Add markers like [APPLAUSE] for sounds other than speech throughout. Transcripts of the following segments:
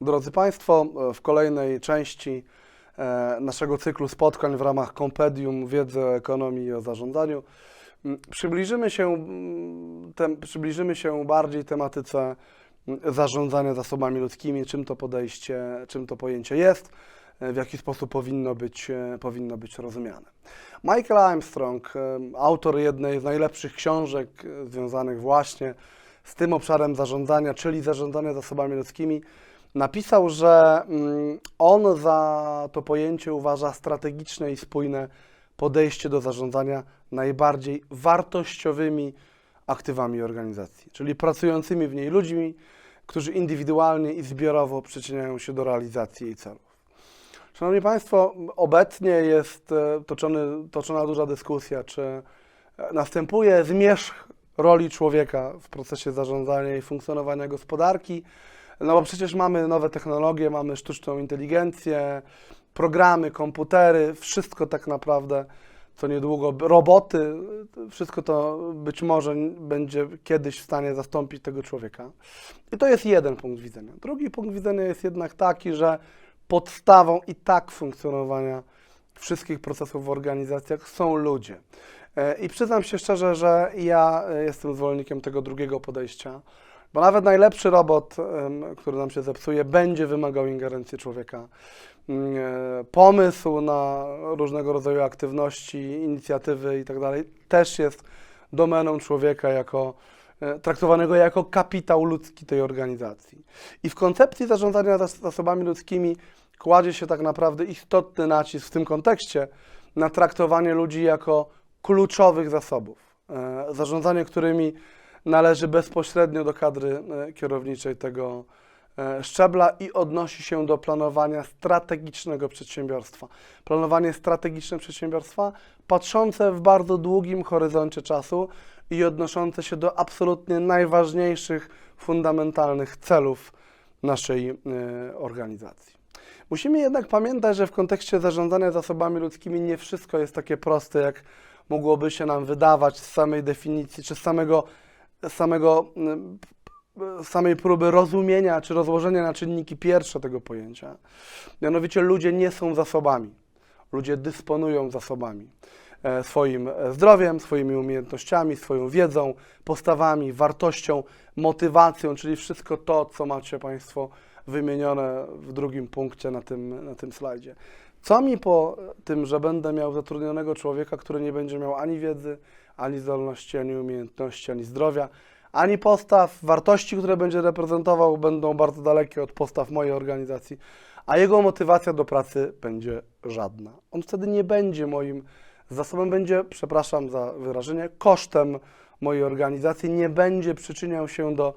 Drodzy Państwo, w kolejnej części e, naszego cyklu spotkań w ramach Kompedium Wiedzy o Ekonomii i o Zarządzaniu przybliżymy się, tem, przybliżymy się bardziej tematyce zarządzania zasobami ludzkimi, czym to podejście, czym to pojęcie jest, e, w jaki sposób powinno być, e, powinno być rozumiane. Michael Armstrong, autor jednej z najlepszych książek związanych właśnie z tym obszarem zarządzania, czyli zarządzania zasobami ludzkimi, napisał, że mm, on za to pojęcie uważa strategiczne i spójne podejście do zarządzania najbardziej wartościowymi aktywami organizacji, czyli pracującymi w niej ludźmi, którzy indywidualnie i zbiorowo przyczyniają się do realizacji jej celów. Szanowni Państwo, obecnie jest e, toczony, toczona duża dyskusja, czy e, następuje zmierzch roli człowieka w procesie zarządzania i funkcjonowania gospodarki, no bo przecież mamy nowe technologie, mamy sztuczną inteligencję, programy, komputery, wszystko tak naprawdę, co niedługo, roboty, wszystko to być może będzie kiedyś w stanie zastąpić tego człowieka. I to jest jeden punkt widzenia. Drugi punkt widzenia jest jednak taki, że podstawą i tak funkcjonowania wszystkich procesów w organizacjach są ludzie. E, I przyznam się szczerze, że ja e, jestem zwolennikiem tego drugiego podejścia, bo nawet najlepszy robot, który nam się zepsuje, będzie wymagał ingerencji człowieka. Mm, e, Pomysł na różnego rodzaju aktywności, inicjatywy itd. też jest domeną człowieka jako e, traktowanego jako kapitał ludzki tej organizacji. I w koncepcji zarządzania zas- zasobami ludzkimi kładzie się tak naprawdę istotny nacisk w tym kontekście na traktowanie ludzi jako kluczowych zasobów. E, Zarządzanie którymi należy bezpośrednio do kadry e, kierowniczej tego e, szczebla i odnosi się do planowania strategicznego przedsiębiorstwa. Planowanie strategiczne przedsiębiorstwa patrzące w bardzo długim horyzoncie czasu i odnoszące się do absolutnie najważniejszych, fundamentalnych celów naszej e, organizacji. Musimy jednak pamiętać, że w kontekście zarządzania zasobami ludzkimi nie wszystko jest takie proste, jak mogłoby się nam wydawać z samej definicji, czy z samego, samego, mm, samej próby rozumienia, czy rozłożenia na czynniki pierwsze tego pojęcia. Mianowicie ludzie nie są zasobami. Ludzie dysponują zasobami. E, Swoim e, zdrowiem, swoimi umiejętnościami, swoją wiedzą, postawami, wartością, motywacją, czyli wszystko to, co macie Państwo wymienione w drugim punkcie na tym, na tym slajdzie. Co mi po tym, że będę miał zatrudnionego człowieka, który nie będzie miał ani wiedzy, ani zdolności, ani umiejętności, ani zdrowia, ani postaw, wartości, które będzie reprezentował, będą bardzo dalekie od postaw mojej organizacji, a jego motywacja do pracy będzie żadna. On wtedy nie będzie moim zasobem, będzie, przepraszam za wyrażenie, kosztem mojej organizacji, nie będzie przyczyniał się do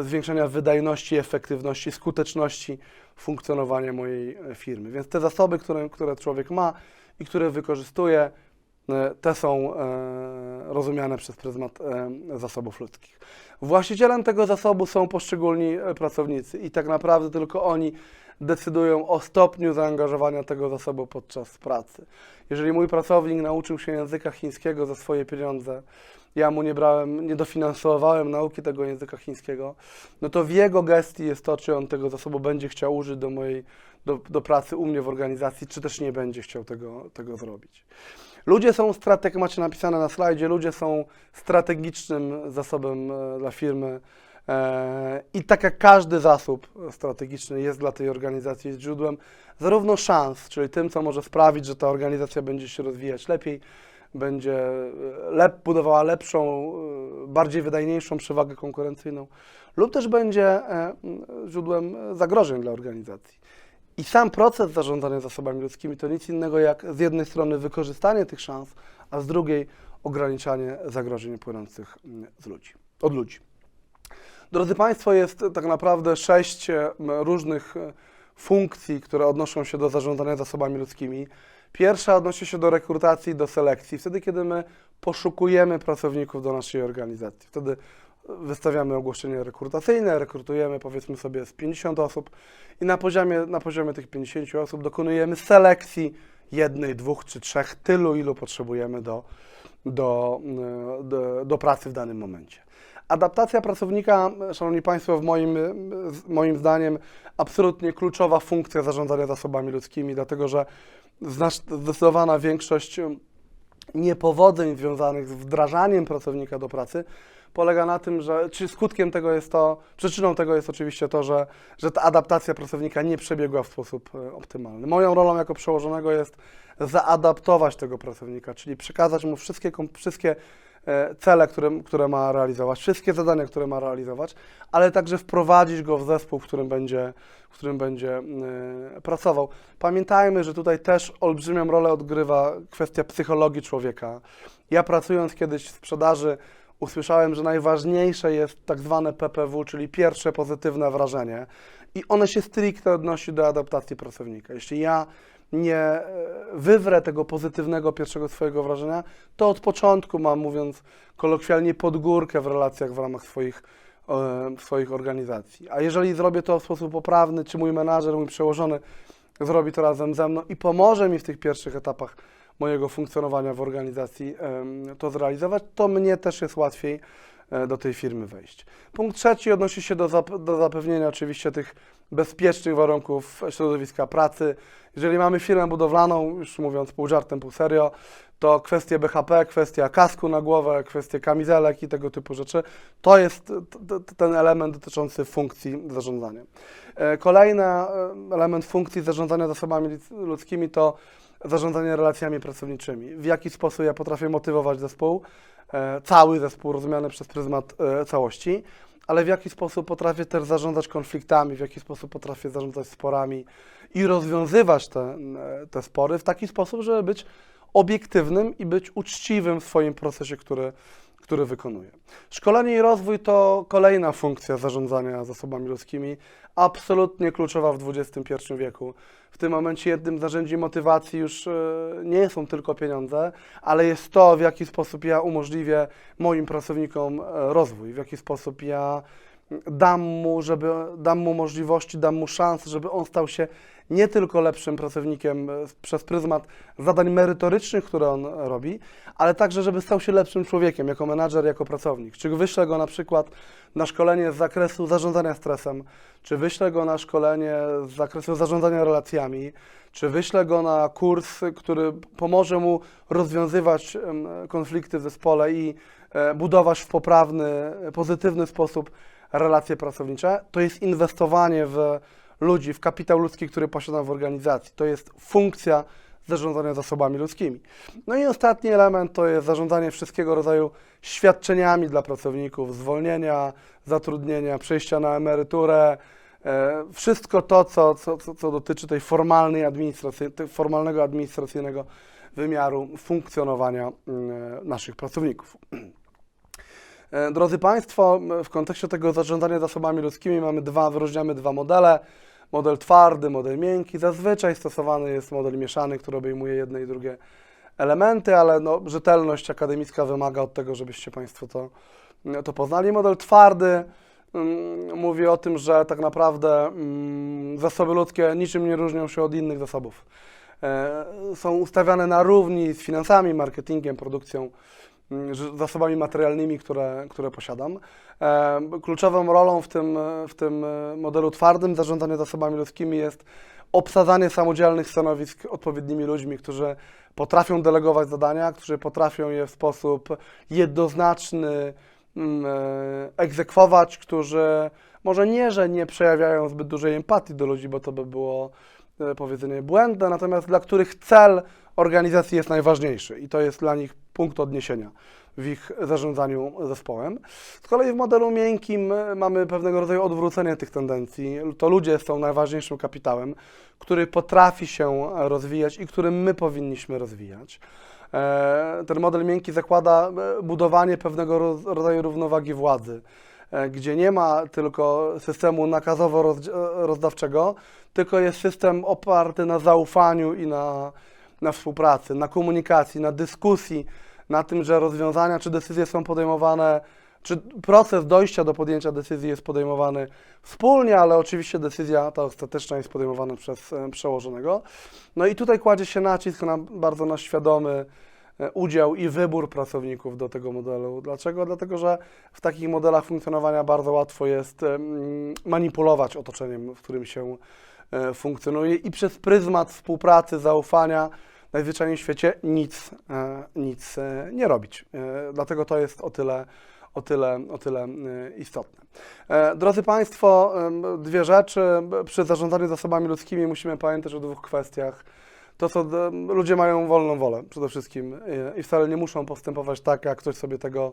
zwiększenia wydajności, efektywności, skuteczności funkcjonowania mojej e, firmy. Więc te zasoby, które, które człowiek ma i które wykorzystuje, e, te są e, rozumiane przez pryzmat e, zasobów ludzkich. Właścicielem tego zasobu są poszczególni e, pracownicy i tak naprawdę tylko oni decydują o stopniu zaangażowania tego zasobu podczas pracy. Jeżeli mój pracownik nauczył się języka chińskiego za swoje pieniądze, ja mu nie brałem, nie dofinansowałem nauki tego języka chińskiego, no to w jego gestii jest to, czy on tego zasobu będzie chciał użyć do mojej, do, do pracy u mnie w organizacji, czy też nie będzie chciał tego, tego zrobić. Ludzie są strateg, macie napisane na slajdzie, ludzie są strategicznym zasobem e, dla firmy. E, I tak jak każdy zasób strategiczny jest dla tej organizacji źródłem zarówno szans, czyli tym, co może sprawić, że ta organizacja będzie się rozwijać lepiej, będzie e, lep, budowała lepszą, e, bardziej wydajniejszą przewagę konkurencyjną, lub też będzie e, źródłem zagrożeń dla organizacji. I sam proces zarządzania zasobami ludzkimi to nic innego jak z jednej strony wykorzystanie tych szans, a z drugiej ograniczanie zagrożeń płynących z ludzi, od ludzi. Drodzy Państwo, jest tak naprawdę sześć różnych funkcji, które odnoszą się do zarządzania zasobami ludzkimi. Pierwsza odnosi się do rekrutacji, do selekcji, wtedy kiedy my poszukujemy pracowników do naszej organizacji. Wtedy wystawiamy ogłoszenie rekrutacyjne, rekrutujemy powiedzmy sobie z 50 osób i na poziomie, na poziomie tych 50 osób dokonujemy selekcji jednej, dwóch czy trzech, tylu ilu potrzebujemy do, do, do, do pracy w danym momencie. Adaptacja pracownika, Szanowni Państwo, w moim, moim zdaniem absolutnie kluczowa funkcja zarządzania zasobami ludzkimi, dlatego że zdecydowana większość niepowodzeń związanych z wdrażaniem pracownika do pracy polega na tym, że czy skutkiem tego jest to, przyczyną tego jest oczywiście to, że, że ta adaptacja pracownika nie przebiegła w sposób e, optymalny. Moją rolą jako przełożonego jest zaadaptować tego pracownika, czyli przekazać mu wszystkie, wszystkie cele, które, które ma realizować, wszystkie zadania, które ma realizować, ale także wprowadzić go w zespół, w którym będzie, w którym będzie e, pracował. Pamiętajmy, że tutaj też olbrzymią rolę odgrywa kwestia psychologii człowieka. Ja pracując kiedyś w sprzedaży, usłyszałem, że najważniejsze jest tak zwane PPW, czyli pierwsze pozytywne wrażenie i one się stricte odnosi do adaptacji pracownika. Jeśli ja nie e, wywrę tego pozytywnego pierwszego swojego wrażenia, to od początku mam, mówiąc kolokwialnie, podgórkę w relacjach w ramach swoich, e, swoich organizacji. A jeżeli zrobię to w sposób poprawny, czy mój menadżer, mój przełożony zrobi to razem ze mną i pomoże mi w tych pierwszych etapach mojego funkcjonowania w organizacji to zrealizować, to mnie też jest łatwiej e, do tej firmy wejść. Punkt trzeci odnosi się do, zap- do zapewnienia oczywiście tych bezpiecznych warunków środowiska pracy. Jeżeli mamy firmę budowlaną, już mówiąc pół żartem, pół serio, to kwestie BHP, kwestia kasku na głowę, kwestie kamizelek i tego typu rzeczy, to jest ten element dotyczący funkcji zarządzania. E, Kolejny e, element funkcji zarządzania zasobami ludzkimi to zarządzanie relacjami pracowniczymi. W jaki sposób ja potrafię motywować zespół, e, cały zespół rozumiany przez pryzmat e, całości, ale w jaki sposób potrafię też zarządzać konfliktami, w jaki sposób potrafię zarządzać sporami i rozwiązywać te, e, te spory w taki sposób, żeby być obiektywnym i być uczciwym w swoim procesie, który, który wykonuję. Szkolenie i rozwój to kolejna funkcja zarządzania zasobami ludzkimi, absolutnie kluczowa w XXI wieku. W tym momencie jednym z narzędzi motywacji już e, nie są tylko pieniądze, ale jest to, w jaki sposób ja umożliwię moim pracownikom e, rozwój, w jaki sposób ja dam mu, żeby, dam mu możliwości, dam mu szansę, żeby on stał się nie tylko lepszym pracownikiem e, przez pryzmat zadań merytorycznych, które on robi, ale także, żeby stał się lepszym człowiekiem, jako menadżer, jako pracownik. Czy wyślę go na przykład na szkolenie z zakresu zarządzania stresem, czy wyślę go na szkolenie z zakresu zarządzania relacjami, czy wyślę go na kurs, który pomoże mu rozwiązywać konflikty w zespole i e, budować w poprawny, pozytywny sposób relacje pracownicze, to jest inwestowanie w ludzi, w kapitał ludzki, który posiadam w organizacji. To jest funkcja zarządzania zasobami ludzkimi. No i ostatni element to jest zarządzanie wszystkiego rodzaju świadczeniami dla pracowników, zwolnienia, zatrudnienia, przejścia na emeryturę, e, wszystko to, co, co, co, dotyczy tej formalnej administracji, tego formalnego administracyjnego wymiaru funkcjonowania mm, naszych pracowników. [CLEARS THROAT] E, Drodzy Państwo, w kontekście tego zarządzania zasobami ludzkimi mamy dwa, wyróżniamy dwa modele. Model twardy, model miękki. Zazwyczaj stosowany jest model mieszany, który obejmuje jedne i drugie elementy, ale no, rzetelność akademicka wymaga od tego, żebyście Państwo to, to poznali. Model twardy mówi o tym, że tak naprawdę zasoby ludzkie niczym nie różnią się od innych zasobów. E, Są ustawiane na równi z finansami, marketingiem, produkcją zasobami materialnymi, które, które posiadam. E, Kluczową rolą w tym, w tym e, modelu twardym zarządzania zasobami ludzkimi jest obsadzanie samodzielnych stanowisk odpowiednimi ludźmi, którzy potrafią delegować zadania, którzy potrafią je w sposób jednoznaczny mm, e, egzekwować, którzy może nie, że nie przejawiają zbyt dużej empatii do ludzi, bo to by było powiedzenie błędne, natomiast dla których cel organizacji jest najważniejszy i to jest dla nich punkt odniesienia w ich zarządzaniu zespołem. Z kolei w modelu miękkim e, mamy pewnego rodzaju odwrócenie tych tendencji. To ludzie są najważniejszym kapitałem, który potrafi się rozwijać i którym my powinniśmy rozwijać. E, Ten model miękki zakłada e, budowanie pewnego rodzaju równowagi władzy, e, gdzie nie ma tylko systemu nakazowo-rozdawczego, tylko jest system oparty na zaufaniu i na, na współpracy, na komunikacji, na dyskusji, na tym, że rozwiązania czy decyzje są podejmowane, czy proces dojścia do podjęcia decyzji jest podejmowany wspólnie, ale oczywiście decyzja ta ostateczna jest podejmowana przez e, przełożonego. No i tutaj kładzie się nacisk na, bardzo na świadomy e, udział i wybór pracowników do tego modelu. Dlaczego? Dlatego, że w takich modelach funkcjonowania bardzo łatwo jest manipulować otoczeniem, w którym się e, funkcjonuje i przez pryzmat współpracy, zaufania najzwyczajniej w świecie nic, e, nic e, nie robić. E, Dlatego to jest o tyle, o tyle, o tyle e, istotne. E, Drodzy Państwo, dwie rzeczy. Przy zarządzaniu zasobami ludzkimi musimy pamiętać o dwóch kwestiach. To, co d- ludzie mają wolną wolę przede wszystkim e, i wcale nie muszą postępować tak, jak ktoś sobie tego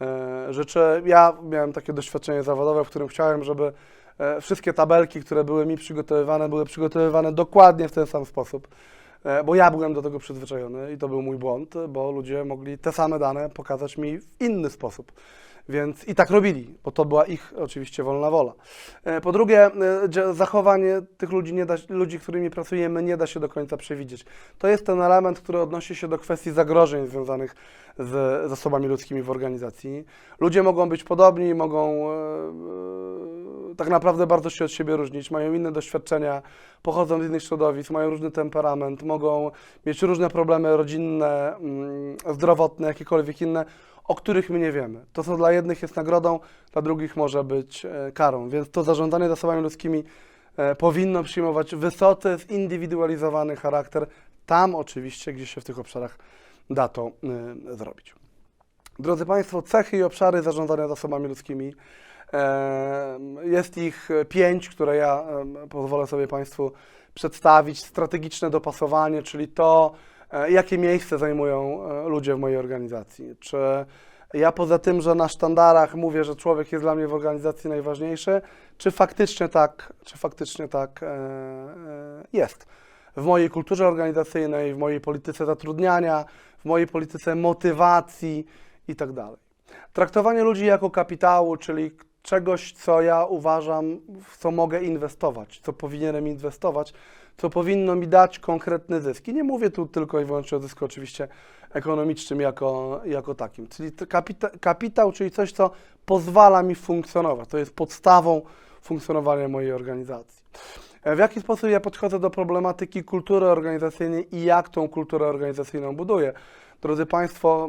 e, życzy. Ja miałem takie doświadczenie zawodowe, w którym chciałem, żeby e, wszystkie tabelki, które były mi przygotowywane, były przygotowywane dokładnie w ten sam sposób. E, Bo ja byłem do tego przyzwyczajony i to był mój błąd, bo ludzie mogli te same dane pokazać mi w inny sposób. Więc i tak robili, bo to była ich oczywiście wolna wola. E, Po drugie, e, zachowanie tych ludzi, nie da, ludzi, którymi pracujemy, nie da się do końca przewidzieć. To jest ten element, który odnosi się do kwestii zagrożeń związanych z zasobami ludzkimi w organizacji. Ludzie mogą być podobni, mogą e, tak naprawdę bardzo się od siebie różnić, mają inne doświadczenia, pochodzą z innych środowisk, mają różny temperament, mogą mieć różne problemy rodzinne, mm, zdrowotne, jakiekolwiek inne, o których my nie wiemy. To, co dla jednych jest nagrodą, dla drugich może być e, karą. Więc to zarządzanie zasobami ludzkimi e, powinno przyjmować wysoce zindywidualizowany charakter, tam oczywiście, gdzie się w tych obszarach da to e, zrobić. Drodzy Państwo, cechy i obszary zarządzania zasobami ludzkimi. Jest ich pięć, które ja pozwolę sobie Państwu przedstawić. Strategiczne dopasowanie, czyli to, jakie miejsce zajmują e, ludzie w mojej organizacji. Czy ja poza tym, że na sztandarach mówię, że człowiek jest dla mnie w organizacji najważniejszy, czy faktycznie tak, czy faktycznie tak e, e, jest? W mojej kulturze organizacyjnej, w mojej polityce zatrudniania, w mojej polityce motywacji i tak. Traktowanie ludzi jako kapitału, czyli czegoś, co ja uważam, w co mogę inwestować, co powinienem inwestować, co powinno mi dać konkretny zysk. I nie mówię tu tylko i wyłącznie o zysku oczywiście ekonomicznym jako, jako takim. Czyli kapita, kapitał, czyli coś, co pozwala mi funkcjonować. To jest podstawą funkcjonowania mojej organizacji. E, W jaki sposób ja podchodzę do problematyki kultury organizacyjnej i jak tą kulturę organizacyjną buduję? Drodzy Państwo,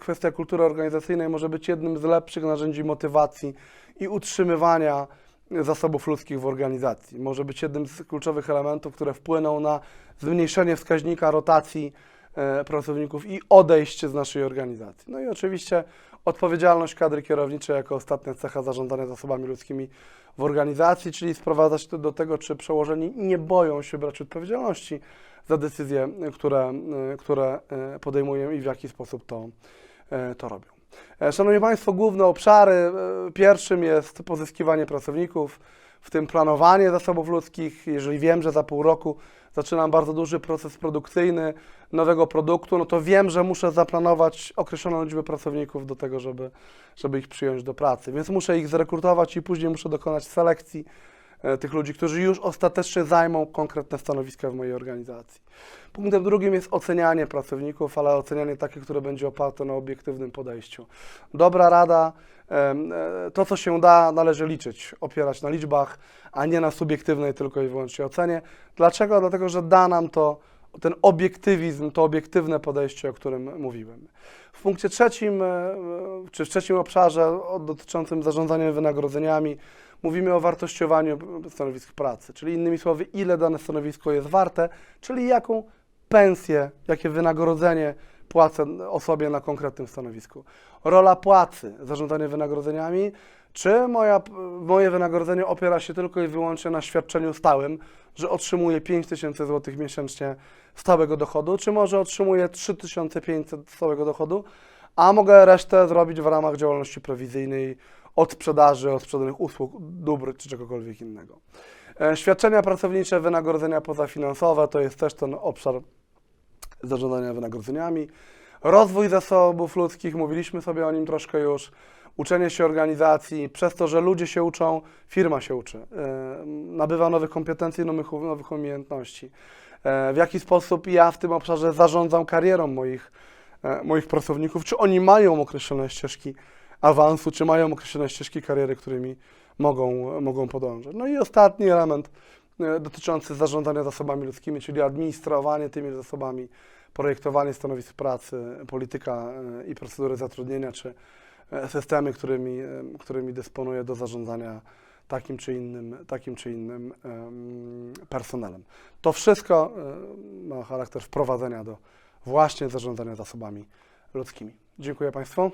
kwestia kultury organizacyjnej może być jednym z lepszych narzędzi motywacji i utrzymywania zasobów ludzkich w organizacji. Może być jednym z kluczowych elementów, które wpłyną na zmniejszenie wskaźnika rotacji e, pracowników i odejście z naszej organizacji. No i oczywiście odpowiedzialność kadry kierowniczej jako ostatnia cecha zarządzania zasobami ludzkimi w organizacji, czyli sprowadzać to do tego, czy przełożeni nie boją się brać odpowiedzialności za decyzje, które, e, które e, podejmują i w jaki sposób to, e, to robią. Szanowni Państwo, główne obszary. Pierwszym jest pozyskiwanie pracowników, w tym planowanie zasobów ludzkich. Jeżeli wiem, że za pół roku zaczynam bardzo duży proces produkcyjny nowego produktu, no to wiem, że muszę zaplanować określoną liczbę pracowników do tego, żeby, żeby ich przyjąć do pracy. Więc muszę ich zrekrutować i później muszę dokonać selekcji tych ludzi, którzy już ostatecznie zajmą konkretne stanowiska w mojej organizacji. Punktem drugim jest ocenianie pracowników, ale ocenianie takie, które będzie oparte na obiektywnym podejściu. Dobra rada, e, to co się da, należy liczyć, opierać na liczbach, a nie na subiektywnej tylko i wyłącznie ocenie. Dlaczego? Dlatego, że da nam to ten obiektywizm, to obiektywne podejście, o którym mówiłem. W punkcie trzecim, e, e, czy w trzecim obszarze dotyczącym zarządzania wynagrodzeniami, mówimy o wartościowaniu stanowisk pracy, czyli innymi słowy, ile dane stanowisko jest warte, czyli jaką pensję, jakie wynagrodzenie płacę osobie na konkretnym stanowisku. Rola płacy, zarządzanie wynagrodzeniami, czy moja, moje wynagrodzenie opiera się tylko i wyłącznie na świadczeniu stałym, że otrzymuję 5 tysięcy złotych miesięcznie stałego dochodu, czy może otrzymuję 3500 stałego dochodu, a mogę resztę zrobić w ramach działalności prowizyjnej od sprzedaży, od sprzedanych usług, dóbr czy czegokolwiek innego. E, Świadczenia pracownicze, wynagrodzenia pozafinansowe to jest też ten obszar zarządzania wynagrodzeniami. Rozwój zasobów ludzkich, mówiliśmy sobie o nim troszkę już. Uczenie się organizacji, przez to, że ludzie się uczą, firma się uczy, e, nabywa nowych kompetencji, nowych, nowych umiejętności. E, w jaki sposób ja w tym obszarze zarządzam karierą moich, moich pracowników, czy oni mają określone ścieżki awansu, czy mają określone ścieżki kariery, którymi mogą, mogą podążać. No i ostatni element e, dotyczący zarządzania zasobami ludzkimi, czyli administrowanie tymi zasobami, projektowanie stanowisk pracy, polityka e, i procedury zatrudnienia, czy e, systemy, którymi, którymi dysponuje do zarządzania takim czy innym, takim czy innym em, personelem. To wszystko ma charakter wprowadzenia do właśnie zarządzania zasobami ludzkimi. Dziękuję Państwu.